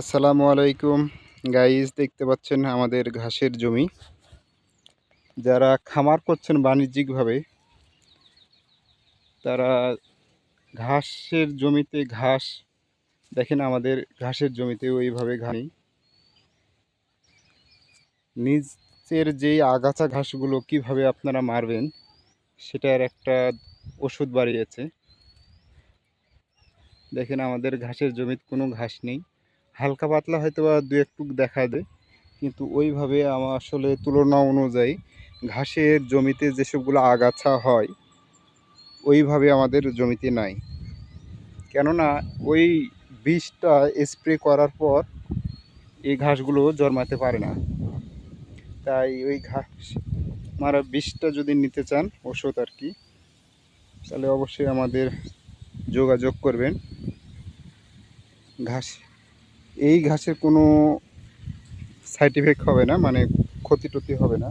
আসসালামু আলাইকুম। গাইজ দেখতে পাচ্ছেন আমাদের ঘাসের জমি। যারা খামার করছেন বাণিজ্যিকভাবে, তারা ঘাসের জমিতে ঘাস, দেখেন আমাদের ঘাসের জমিতে ওইভাবে ঘানি নিচের যেই আগাছা ঘাসগুলো কীভাবে আপনারা মারবেন, সেটার একটা ওষুধ বাড়িয়েছে। দেখেন আমাদের ঘাসের জমিতে কোনো ঘাস নেই। হালকা পাতলা হয়তো বা দু একটু দেখা দেয়। কিন্তু ওইভাবে আমার আসলে তুলনা অনুযায়ী ঘাসের জমিতে যেসবগুলো আগাছা হয়, ওইভাবে আমাদের জমিতে নাই। কেননা ওই বিষটা স্প্রে করার পর এই ঘাসগুলো জন্মাতে পারে না। তাই ওই ঘাস মারা বিষটা যদি নিতে চান ওষুধ আর কি, তাহলে অবশ্যই আমাদের যোগাযোগ করবেন। ঘাস এই ঘাসের কোনো সাইড ইফেক্ট হবে না মানে ক্ষতি টতি হবে না।